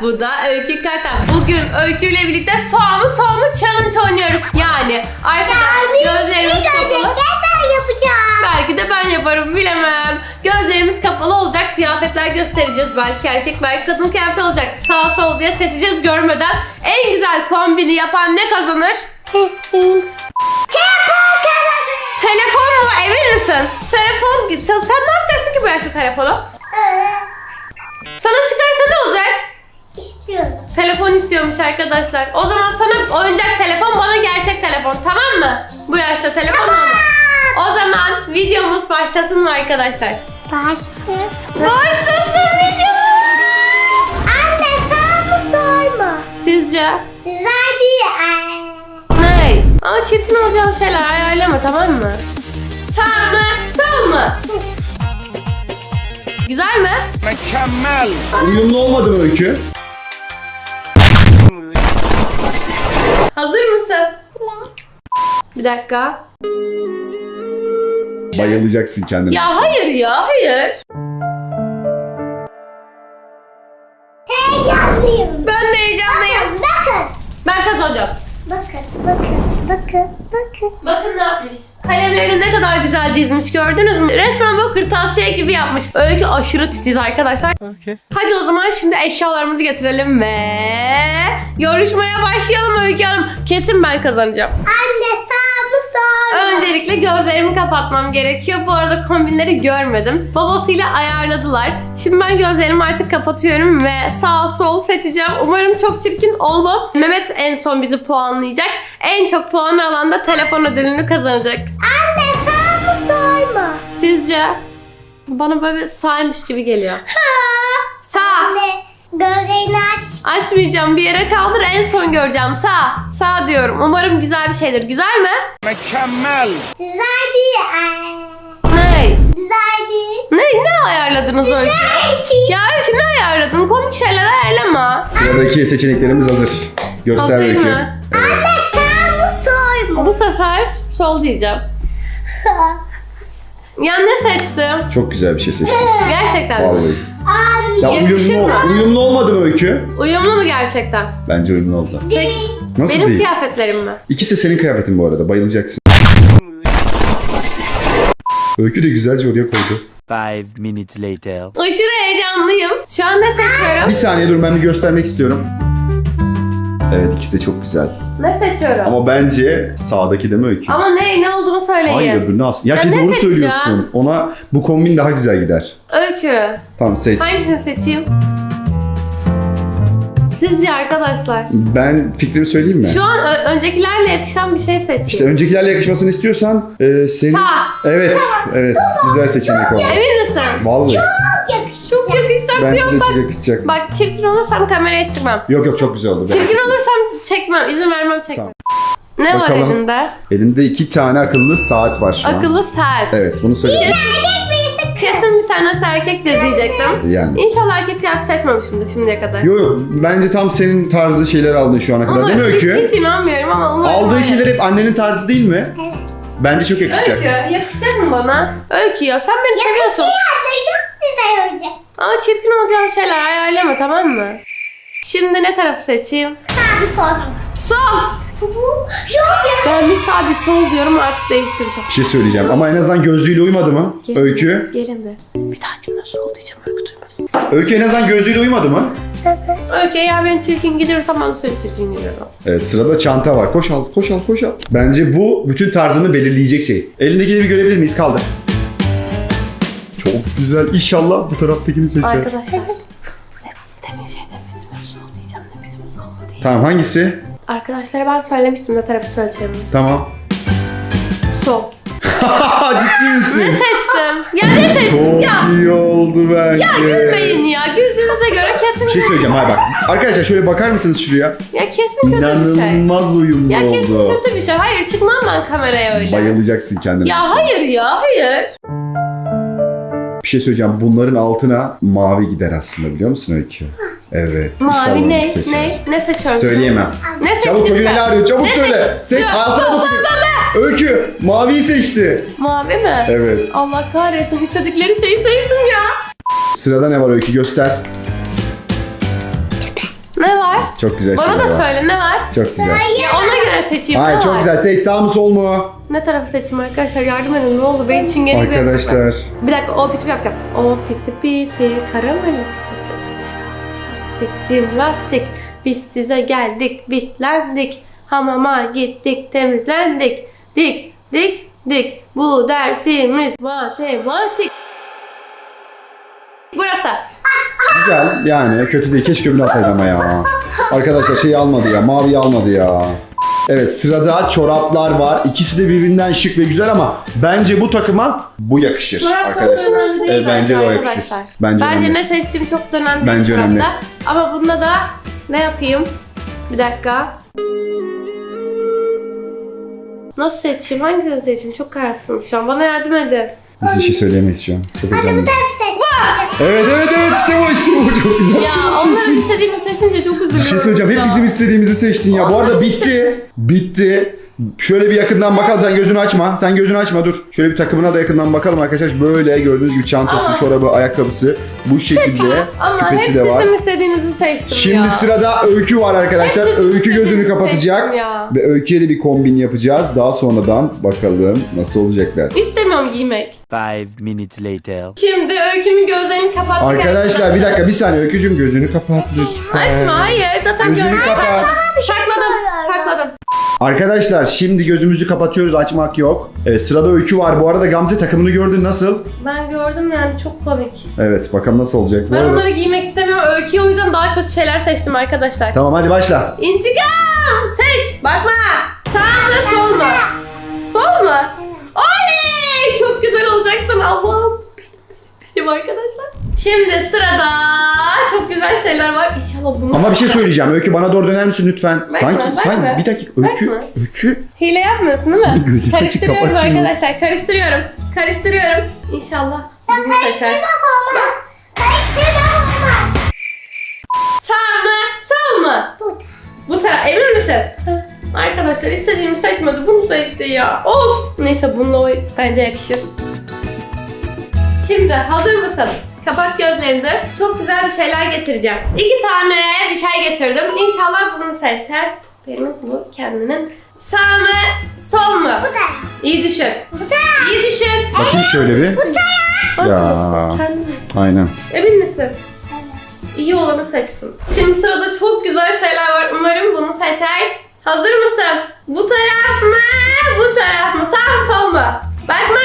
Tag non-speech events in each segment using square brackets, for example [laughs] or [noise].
Bu da Öykü Kartal. Bugün Öykü ile birlikte soğan mı soğan mı challenge oynuyoruz. Yani arkadaşlar gözlerimiz kapalı. ben yapacağım. Belki de ben yaparım bilemem. Gözlerimiz kapalı olacak. Kıyafetler göstereceğiz. Belki erkek belki kadın kıyafeti olacak. Sağ sol diye seçeceğiz görmeden. En güzel kombini yapan ne kazanır? Telefon mu? Emin misin? Telefon. Sen, sen ne yapacaksın ki bu yaşta telefonu? Sana çıkarsa ne olacak? Telefon istiyormuş arkadaşlar. O zaman sana oyuncak telefon, bana gerçek telefon. Tamam mı? Bu yaşta telefon olmaz. O zaman videomuz başlasın mı arkadaşlar? Başlı. Başlasın video. Anne sağ mı sorma. Sizce? Güzel değil. Ne? Ama çirkin olacağım şeyler ayarlama tamam mı? Sağ mı? Sol mu? Güzel mi? Mükemmel. Uyumlu olmadı mı Öykü? Hazır mısın? Bir dakika. Bayılacaksın kendine. Ya hayır ya hayır. Heyecanlıyım. Ben de heyecanlıyım. Bakın. Ben kazanacağım. Bakın. Bakın. Bakın. Bakın. Bakın ne yapmış. Kalemlerini ne kadar güzel dizmiş gördünüz mü? Resmen bu kırtasiye gibi yapmış. Öykü aşırı titiz arkadaşlar. Hadi o zaman şimdi eşyalarımızı getirelim ve yarışmaya başlayalım Öykü Hanım. Kesin ben kazanacağım. Anne. Öncelikle gözlerimi kapatmam gerekiyor. Bu arada kombinleri görmedim. Babasıyla ayarladılar. Şimdi ben gözlerimi artık kapatıyorum ve sağ sol seçeceğim. Umarım çok çirkin olmam. Mehmet en son bizi puanlayacak. En çok puan alan da telefon ödülünü kazanacak. Anne sağ mı sorma. Sizce? Bana böyle sağmış gibi geliyor. Sağ. Anne gözlerini aç. Açmayacağım. Bir yere kaldır en son göreceğim. Sağ. Sağ diyorum. Umarım güzel bir şeydir. Güzel mi? Mükemmel. Güzel değil. Ne? Güzel değil. Ne, ne ayarladınız Öykü? Güzel. Ya Öykü ne ayarladın? Komik şeyler ayarlama. Sıradaki seçeneklerimiz hazır. Göster Hazır Öykü. mı? Anne sağ mı sorma. Bu sefer sol diyeceğim. [laughs] Ya ne seçtim? Çok güzel bir şey seçtin. Gerçekten? Vallahi. Ya Yakışır uyumlu, mı? uyumlu olmadı mı Öykü? Uyumlu mu gerçekten? Bence uyumlu oldu. Değil. Nasıl Benim değil? kıyafetlerim mi? İkisi senin kıyafetin bu arada. Bayılacaksın. Öykü de güzelce oraya koydu. Five minutes later. Aşırı heyecanlıyım. Şu an ne seçiyorum? Bir saniye dur ben bir göstermek istiyorum. Evet ikisi de çok güzel. Ne seçiyorum? Ama bence sağdaki de mi Öykü? Ama ne ne olduğunu söyleyin. Hayır öbürünü aslında. Ya Gerçi ne doğru seçeceğim? söylüyorsun. Ona bu kombin daha güzel gider. Öykü. Tamam seç. Hangisini seçeyim? Sizce arkadaşlar? Ben fikrimi söyleyeyim mi? Şu an ö- öncekilerle yakışan bir şey seçeyim. İşte öncekilerle yakışmasını istiyorsan e, senin... Sağ. Evet, evet. Güzel seçenek oldu. Emin misin? Vallahi. Çok yakışık. Çok yakışacak Bence diyorum de çok bak. yakışacak. Bak çirkin olursam kameraya çıkmam. Yok yok çok güzel oldu. Çirkin olursam çekmem. izin vermem çekmem. Tamam. Ne Bakalım. var elinde? Elimde iki tane akıllı saat var şu an. Akıllı saat. Evet bunu söyleyeyim. Kesin bir tanesi erkektir diyecektim. Yani. İnşallah erkek kıyafet seçmemişimdir şimdiye kadar. Yok yok bence tam senin tarzı şeyler aldın şu ana kadar ama değil mi hiç, Öykü? hiç inanmıyorum ama umarım. Aldığı öyle. şeyler hep annenin tarzı değil mi? Evet. Bence çok yakışacak. Öykü yakışacak mı bana? Öykü ya sen beni seviyorsun. Yakışıyor çok güzel olacak. Ama çirkin olacağım şeyler ayarlama tamam mı? Şimdi ne tarafı seçeyim? Sağ mı. Sol. Yakışık. Ben bir sağ bir sol diyorum artık değiştireceğim. Bir şey söyleyeceğim ama en azından gözlüğüyle uymadı mı? Gel. Öykü. Gelin bir. Bir dahakinde sol diyeceğim Öykü duymasın. Öykü en azından gözlüğüyle uymadı mı? Öykü eğer ben çirkin gidiyorsam ben seni çirkin gidiyorum. Evet sırada çanta var. Koş al, koş al, koş al. Bence bu bütün tarzını belirleyecek şey. Elindekileri bir görebilir miyiz? Kaldır. Çok güzel. İnşallah bu taraftakini seçer. Arkadaşlar. Demin şeyden bizim sol diyeceğim de bizim sol değil. Tamam hangisi? Arkadaşlara ben söylemiştim ne tarafı söyleyeceğimi. Tamam. Sol. [laughs] Ciddi Ne misin? seçtim? Ya ne seçtim Çok ya? iyi oldu bence. Ya gülmeyin ya. Güldüğünüze göre kesin. Bir şey söyleyeceğim. Hayır bak. Arkadaşlar şöyle bakar mısınız şuraya? Ya kesin kötü bir şey. İnanılmaz uyumlu Ya kesin oldu. kötü bir şey. Hayır çıkmam ben kameraya öyle. Bayılacaksın kendine. Ya hayır ya hayır. Bir şey söyleyeceğim. Bunların altına mavi gider aslında biliyor musun Öykü? Evet. Mavi ne? seçer. Ne? Ne seçiyorum? Söyleyemem. Ne seçtim Çabuk oyun sen? ne arıyor? Çabuk Ne söyle. Seç Ya, altına baba, bakıyor. Öykü maviyi seçti. Mavi mi? Evet. Allah kahretsin istedikleri şeyi sevdim ya. Sırada ne var Öykü göster. Çok güzel Bana şeyler da var. söyle ne var? Çok güzel. Ya ona göre seçeyim. Hayır ne çok var? güzel. Seç sağ mı sol mu? Ne tarafı seçeyim arkadaşlar? Yardım edin ne olur. Benim için gene bir Arkadaşlar. Bir dakika o piti yapacağım. O piti piti karameliz. Lastik cimnastik. Biz size geldik bitlendik. Hamama gittik temizlendik. Dik dik dik. Bu dersimiz matematik. Burası. Güzel yani kötü değil. Keşke öbürünü alsaydı ama ya. Arkadaşlar şeyi almadı ya. Maviyi almadı ya. Evet sırada çoraplar var. İkisi de birbirinden şık ve güzel ama bence bu takıma bu yakışır Çorap arkadaşlar. çok önemli değil Evet, bence de o yakışır. arkadaşlar. Bence, Bence önemli. ne seçtiğim çok da önemli Bence önemli. çorapta. Ama bunda da ne yapayım? Bir dakika. Nasıl seçeyim? Hangisini seçeyim? Çok kararsızım şu an. Bana yardım edin. Biz bir şey söyleyemeyiz şu an. Çok heyecanlı. Hep seç. Evet evet evet işte bu işte bu çok güzel. Ya onların istediğimi seçince çok üzülüyorum. Bir şey söyleyeceğim. Hep bizim istediğimizi seçtin ya. Bu arada bitti. Bitti. Şöyle bir yakından bakalım. Sen gözünü açma. Sen gözünü açma dur. Şöyle bir takımına da yakından bakalım arkadaşlar. Böyle gördüğünüz gibi çantası, Ama- çorabı, ayakkabısı. Bu şekilde. Ama hep Küpesi de var. sizin istediğinizi seçtim Şimdi ya. sırada Öykü var arkadaşlar. Hep Öykü gözünü istediğinizi kapatacak. seçtim ya. Ve Öykü'ye de bir kombin yapacağız. Daha sonradan bakalım nasıl olacaklar. İstemiyorum giymek. Five minutes later. Şimdi öykümün gözlerini kapattık. Arkadaşlar bir dakika bir saniye Öykücüğüm gözünü kapat lütfen. Açma hayır zaten Gözünü gözlerimi kapat. Sakladım. Sakladım. Arkadaşlar şimdi gözümüzü kapatıyoruz açmak yok. Evet sırada Öykü var. Bu arada Gamze takımını gördün nasıl? Ben gördüm yani çok komik. Evet bakalım nasıl olacak. Bu Ben arada- onları giymek istemiyorum. Öyküye o yüzden daha kötü şeyler seçtim arkadaşlar. Tamam hadi başla. İntikam! Seç! Bakma! Sağ mı? Sol Benim arkadaşlar. Şimdi sırada çok güzel şeyler var. İnşallah bunu... Ama bir şey söyleyeceğim. Öykü bana doğru döner misin lütfen? Bakma, sanki bakma. sanki bir dakika Öykü Bakma. Öykü Hile yapmıyorsun değil mi? gözünü Karıştırıyorum arkadaşlar. Karıştırıyorum. Karıştırıyorum. İnşallah bunu seçer. olmaz. Karıştırma olmaz. Sağ mı? Sol mu? Bu. Bu taraf. Emin misin? Arkadaşlar istediğimi seçmedi. Bunu seçti ya. Of. Neyse bununla o bence yakışır. Şimdi hazır mısın? Kapat gözlerini. Çok güzel bir şeyler getireceğim. İki tane bir şey getirdim. İnşallah bunu seçer. Benim bu kendinin. Sağ mı? Sol mu? Bu taraf. İyi düşün. Bu taraf. İyi düşün. bakayım şöyle bir. Arkadaşlar, kendin. Aynen. Emin misin? İyi olanı seçtim. Şimdi sırada çok güzel şeyler var. Umarım bunu seçer. Hazır mısın? Bu taraf mı? Bu taraf mı? Sağ mı sol mu? Bakma.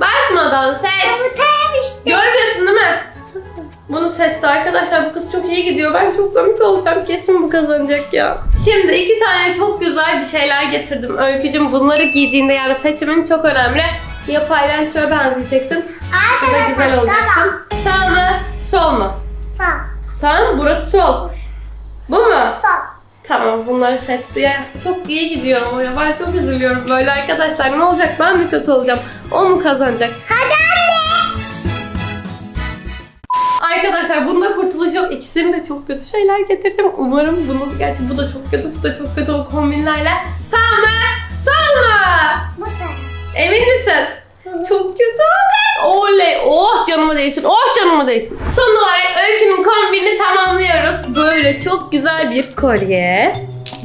Bakmadan seç. Bu taraf. Görmüyorsun değil mi? Bunu seçti arkadaşlar. Bu kız çok iyi gidiyor. Ben çok komik olacağım. Kesin bu kazanacak ya. Şimdi iki tane çok güzel bir şeyler getirdim. Öykücüm bunları giydiğinde yani seçimin çok önemli. Ya paylaşıya benzeyeceksin. Ya da güzel olacaksın. Sağ mı? Sol mu? Sağ. Sağ mı? Burası sol. Bu mu? Sağ. Tamam bunları seçti ya. Çok iyi gidiyorum oraya. Ben çok üzülüyorum böyle arkadaşlar. Ne olacak? Ben mi kötü olacağım? O mu kazanacak? Hadi Arkadaşlar bunda kurtuluş yok. İkisini de çok kötü şeyler getirdim. Umarım bunu gerçi bu da çok kötü, bu da çok kötü o kombinlerle. Sağ mı? Sol mu? Emin misin? Çok kötü olacak. Oley. Oh canıma değsin. Oh canıma değsin. Son olarak öykünün kombinini tamamlıyoruz. Böyle çok güzel bir kolye.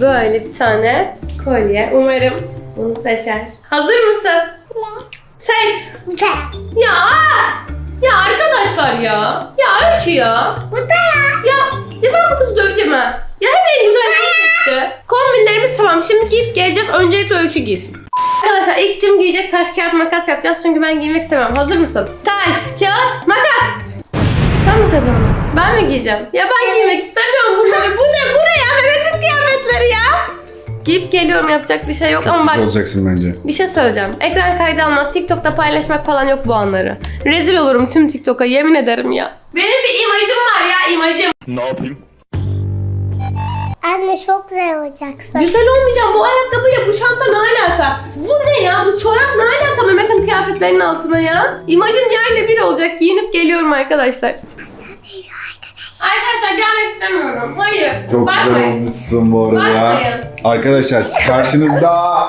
Böyle bir tane kolye. Umarım bunu seçer. Hazır mısın? Seç. Ya. Ya arkadaşlar ya. Ya öykü ya. Bu taraf. Ya, ya ben bu kızı döveceğim ha. Ya hep en güzellerini seçti. Kombinlerimiz tamam. Şimdi giyip geleceğiz. Öncelikle öykü giysin. Arkadaşlar ilk kim giyecek taş kağıt makas yapacağız çünkü ben giymek istemiyorum. Hazır mısın? Taş, kağıt, makas. Sen mi kazandın? Ben mi giyeceğim? Ya ben giymek istemiyorum bunları. Bu ne? Bu ne ya? Mehmet'in kıyafetleri ya. Giyip geliyorum yapacak bir şey yok ama bak olacaksın bence. bir şey söyleyeceğim. Ekran kaydı almak, TikTok'ta paylaşmak falan yok bu anları. Rezil olurum tüm TikTok'a yemin ederim ya. Benim bir imajım var ya imajım. Anne çok güzel olacaksın. Güzel olmayacağım. Bu ayakkabıyla bu çanta ne alaka? Bu ne ya? Bu çorap ne alaka Mehmet'in kıyafetlerinin altına ya? İmajım yerle bir olacak. Giyinip geliyorum arkadaşlar. Arkadaşlar gelmek istemiyorum. Hayır. Çok güzel Bakmayın. olmuşsun bu arada. Bakmayın. Arkadaşlar karşınızda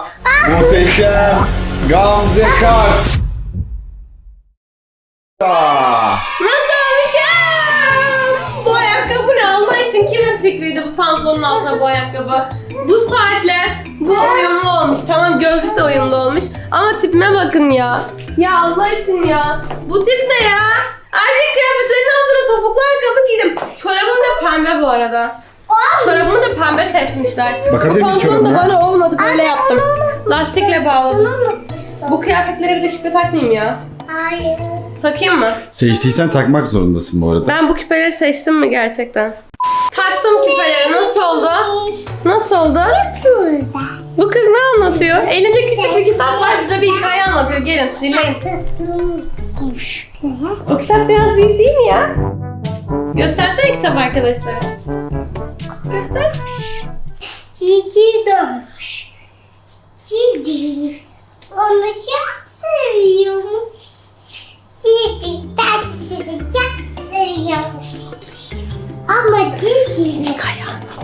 muhteşem Gamze Kart. Nasıl olmuşum? Bu ayakkabı ne Allah için kimin fikri? fikriydi bu pantolonun altına bu ayakkabı. Bu saatle bu uyumlu olmuş. Tamam gözlük de uyumlu olmuş. Ama tipime bakın ya. Ya Allah için ya. Bu tip ne ya? Erkek kıyafetlerinin altına topuklu ayakkabı giydim. Çorabım da pembe bu arada. Çorabımı da pembe seçmişler. Bakabilir miyiz Pantolon da çorabına? bana olmadı böyle yaptım. Lastikle bağladım. Bu kıyafetlere bir de küpe takmayayım ya. Hayır. Takayım mı? Seçtiysen takmak zorundasın bu arada. Ben bu küpeleri seçtim mi gerçekten? Taktım küpeleri. Nasıl oldu? Nasıl oldu? Güzel. Bu kız ne anlatıyor? Elinde küçük bir kitap var. Bize bir hikaye anlatıyor. Gelin dinleyin. O kitap biraz büyük değil mi ya? Göstersene kitap arkadaşlar. Göster. Cici dönmüş. Cici. Onu çok seviyormuş. Cici tatlısını çok seviyormuş. Ama Cici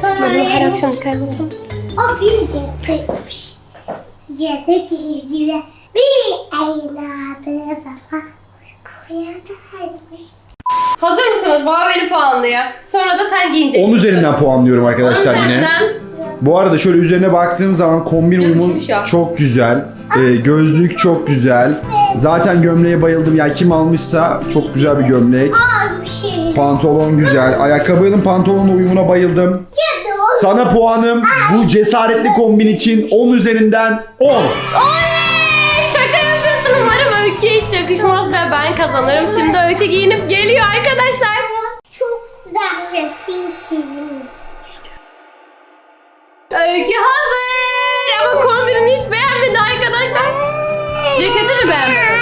Ben bunu her akşam anlatıyorum. o bir yatırmış. Yadı civcive bir uykuya dalmış. Hazır mısınız? Baba beni puanlıyor. Sonra da sen giyineceksin. 10 üzerinden puanlıyorum arkadaşlar On yine. üzerinden. Bu arada şöyle üzerine baktığım zaman kombin uyumun Yakışmış ya. çok güzel. Ee, gözlük çok güzel. Zaten gömleğe bayıldım. Ya kim almışsa çok güzel bir gömlek. Bir şey. Pantolon güzel. Ayakkabının pantolonla uyumuna bayıldım. Sana puanım bu cesaretli kombin için 10 üzerinden 10. Oley! Öykü'ye hiç yakışmaz ve ben kazanırım. Şimdi Öykü giyinip geliyor arkadaşlar. Çok güzel resim çizmiş. Öykü hazır. Ama kombinini hiç beğenmedi arkadaşlar. Ceketi mi beğenmedi?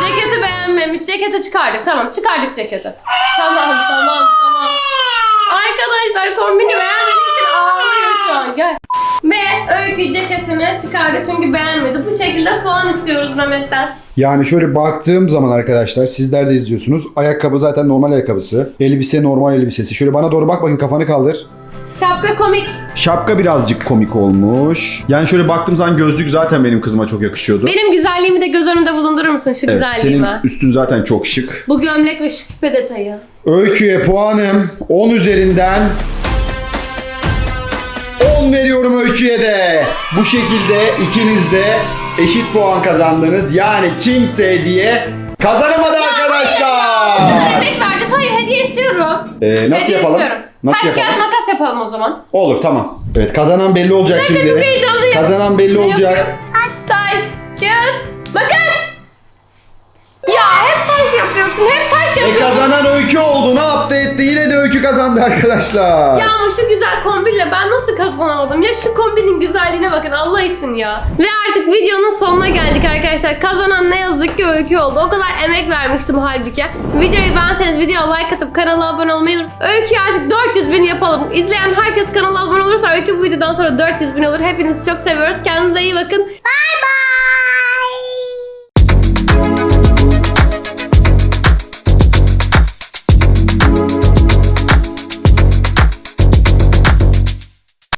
Ceketi beğenmemiş. Ceketi çıkardık. Tamam çıkardık ceketi. Tamam tamam tamam. Arkadaşlar kombini beğenmediği için ağlıyor şu an. Gel. Ve Öykü ceketini çıkardı çünkü beğenmedi. Bu şekilde puan istiyoruz Mehmet'ten. Yani şöyle baktığım zaman arkadaşlar sizler de izliyorsunuz. Ayakkabı zaten normal ayakkabısı. Elbise normal elbisesi. Şöyle bana doğru bak bakın kafanı kaldır. Şapka komik. Şapka birazcık komik olmuş. Yani şöyle baktığım zaman gözlük zaten benim kızıma çok yakışıyordu. Benim güzelliğimi de göz önünde bulundurur musun şu Evet, güzelliğimi? senin üstün zaten çok şık. Bu gömlek ve şu küpe detayı. Öykü'ye puanım 10 üzerinden 10 veriyorum Öykü'ye de. Bu şekilde ikiniz de eşit puan kazandınız. Yani kimse diye kazanamadı arkadaşlar. Emek verdik. Hayır hediye istiyorum. Ee, nasıl hediye yapalım? istiyorum. Nasıl Taş kağıt yapalım? makas yapalım o zaman. Olur tamam. Evet kazanan belli olacak dakika, şimdi. çok heyecanlıyım. Kazanan belli Ne olacak. yapıyorum? Taş, kağıt, makas. Ya hep taş yapıyorsun. Hep taş E yapıyorsun. kazanan Öykü oldu. Ne yaptı etti? Yine de Öykü kazandı arkadaşlar. Ya ama şu güzel kombinle ben nasıl kazanamadım? Ya şu kombinin güzelliğine bakın Allah için ya. Ve artık videonun sonuna geldik arkadaşlar. Kazanan ne yazık ki Öykü oldu. O kadar emek vermiştim halbuki. Videoyu beğenseniz videoya like atıp kanala abone olmayı unutmayın. Öykü'yü artık 400 bin yapalım. İzleyen herkes kanala abone olursa Öykü bu videodan sonra 400 bin olur. Hepinizi çok seviyoruz. Kendinize iyi bakın. Bye bye.